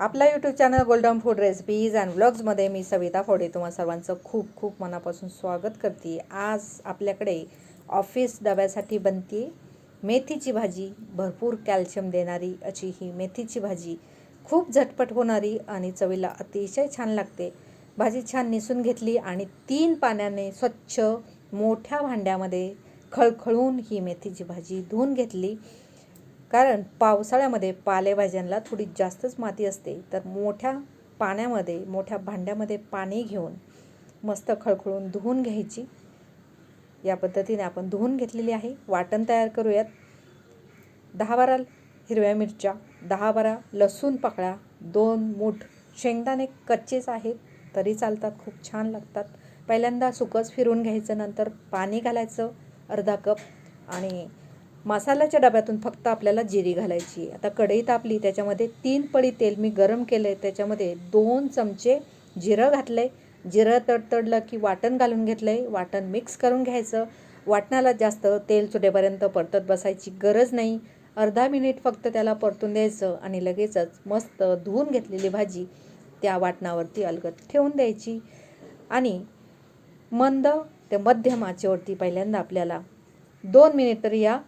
आपला YouTube channel golden food recipes and ब्लॉग्समध्ये मी सविता फोडे. तुम्हा सर्वांचं खूप खूप मनापासून स्वागत करते. आज आपल्याकडे ऑफिस डब्यासाठी बनते मेथीची भाजी भरपूर कॅल्शियम देणारी अशी ही मेथीची भाजी. खूप झटपट होणारी आणि चवीला अतिशय छान लागते. भाजी छान निसून घेतली आणि तीन पाण्याने स्वच्छ मोठ्या भांड्यामध्ये खळखळून ही मेथीची भाजी धुवून घेतली. कारण पावसाळ्यामध्ये पालेभाज्यांना थोडी जास्तच माती असते. तर मोठ्या पाण्यामध्ये मोठ्या भांड्यामध्ये पाणी घेऊन मस्त खळखळून धुवून घ्यायची. या पद्धतीने आपण धुवून घेतलेली आहे. वाटण तयार करूयात. दहा बारा हिरव्या मिरच्या दहा बारा लसूण पाकळ्या दोन मूठ शेंगदाणे कच्चेच आहेत तरी चालतात खूप छान लागतात. पहिल्यांदा सुकच फिरून घ्यायचं नंतर पाणी घालायचं अर्धा कप आणि मसाल्याच्या डब्यातून फक्त आपल्याला जिरी घालायची आता कढई तापली त्याच्यामध्ये तीन पळी तेल मी गरम केलं आहे त्याच्यामध्ये दोन चमचे जिरं घातलं आहे जिरं तडतडलं की वाटण घालून घेतलं आहे वाटण मिक्स करून घ्यायचं. वाटणाला जास्त तेल सुटेपर्यंत परतत बसायची गरज नाही. अर्धा मिनिट फक्त त्याला परतून द्यायचं आणि लगेचच मस्त धुवून घेतलेली भाजी त्या वाटणावरती अलगत ठेवून द्यायची. आणि मंद ते मध्यम आचेवरती पहिल्यांदा आपल्याला दोन मिनिट तरी या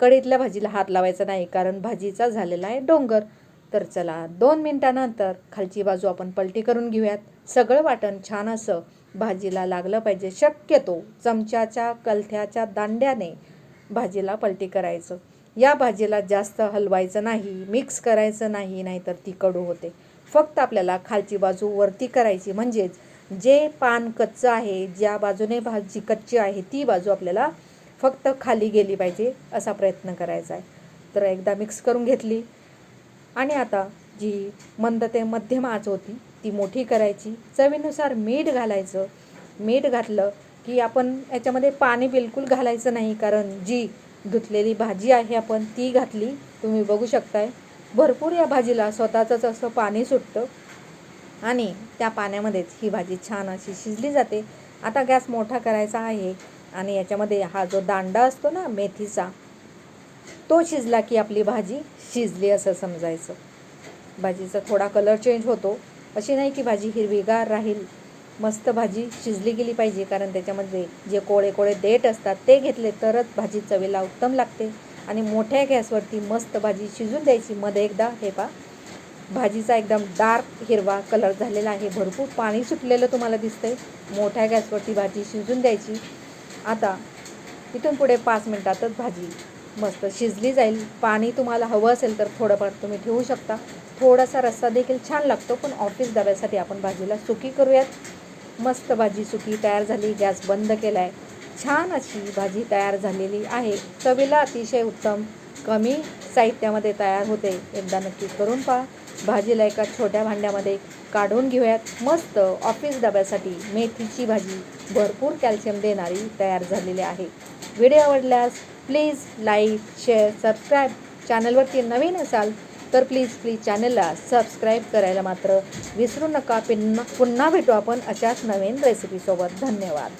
कढीतल्या भाजीला हात लावायचा नाही कारण भाजीचा झालेला आहे डोंगर. तर चला दोन मिनटानंतर खालची बाजू आपण पलटी करून घेऊयात. सगळं वाटण छान असं भाजीला लागलं पाहिजे शक्यतो चमच्याच्या कलथ्याच्या दांड्याने भाजीला पलटी करायचं. या भाजीला जास्त हलवायचं नाही मिक्स करायचं नाही नाहीतर ती कडू होते. फक्त आपल्याला खालची बाजू वरती करायची म्हणजेच जे पान कच्चं आहे ज्या बाजूने भाजी कच्ची आहे ती बाजू आपल्याला फक्त खाली गेली पाहिजे असा प्रयत्न करायचा आहे. तर एकदा मिक्स करून घेतली. आणि आता जी मंद ते मध्यम आच होती ती मोठी करायची. चवीनुसार मीठ घालायचं. मीठ घातलं की आपण याच्यामध्ये पाणी बिलकुल घालायचं नाही कारण जी धुतलेली भाजी आहे आपण ती घातली तुम्ही बघू शकताय. भरपूर या भाजीला स्वतःचंच असं पाणी सुटतं. आणि त्या पाण्यामध्येच ही भाजी छान अशी शिजली जाते. आता गॅस मोठा करायचा आहे. आणि याच्यामध्ये हा जो दांडा असतो ना मेथीचा तो शिजला की आपली भाजी शिजली असं समजायचं. भाजीचा थोडा कलर चेंज होतो. अशी नाही की भाजी हिरवीगार राहील मस्त भाजी शिजली गेली पाहिजे कारण त्याच्यामध्ये जे कोळे कोळे देठ असतात ते घेतले तरच भाजी चवीला उत्तम लागते. आणि मोठ्या गॅसवरती मस्त भाजी शिजून द्यायची. मध्ये एकदा हे पा भाजीचा एकदम डार्क हिरवा कलर झालेला आहे. भरपूर पाणी सुटलेलं तुम्हाला दिसतंय. मोठ्या गॅसवरती भाजी शिजून द्यायची. आता इथून पुढे पाच मिनटातच भाजी मस्त शिजली जाईल. पाणी तुम्हाला हवं असेल तर थोडंफार तुम्ही ठेवू शकता. थोडासा रस्सा देखील छान लागतो पण ऑफिस डब्यासाठी आपण भाजीला सुकी करूयात. मस्त भाजी सुकी तयार झाली गॅस बंद केला आहे छान अशी भाजी तयार झालेली आहे. चवीला अतिशय उत्तम कमी साहित्यामध्ये तयार होते. एकदा नक्की करून पहा. भाजीला एका छोट्या भांड्यामध्ये काढून घेऊयात. मस्त ऑफिस डब्यासाठी मेथीची भाजी भरपूर कॅल्शियम देणारी तयार झालेली आहे. व्हिडिओ आवडल्यास प्लीज लाईक शेअर सबस्क्राईब चॅनलवरती नवीन असाल तर प्लीज प्लीज चॅनलला सबस्क्राईब करायला मात्र विसरू नका. पिन पुन्हा भेटू आपण अशाच नवीन रेसिपीसोबत धन्यवाद.